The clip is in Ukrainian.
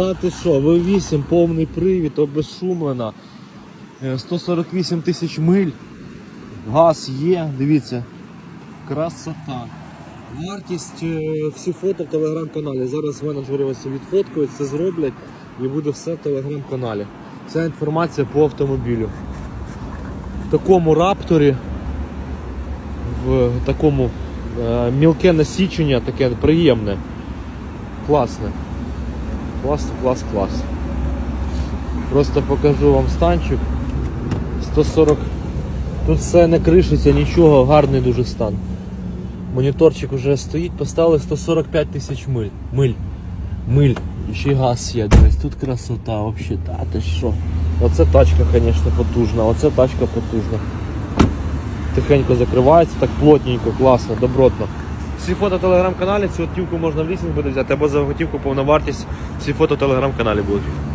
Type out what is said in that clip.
Та ти що, V8, повний привід, обезшумлена. Е, 148 тисяч миль. Газ є, дивіться. Красота. Вартість е, всі фото в телеграм-каналі. Зараз менеджери ось відфоткають, це зроблять і буде все в телеграм-каналі. Ця інформація по автомобілю. В такому рапторі, в такому е, мілке насічення, таке приємне. Класне. Клас, клас, клас. Просто покажу вам станчик. 140. Тут все не кришиться, нічого, гарний дуже стан. Моніторчик вже стоїть, поставили 145 тисяч миль. Миль. Миль. І ще й газ є, дивись, тут красота взагалі. Та ти що? Оце тачка, звісно, потужна, оце тачка потужна. Тихенько закривається, так плотненько, класно, добротно. Всі фото телеграм-каналі, цю готівку можна в лісінг буде взяти, або за готівку повна вартість. Всі фото телеграм-каналі будуть.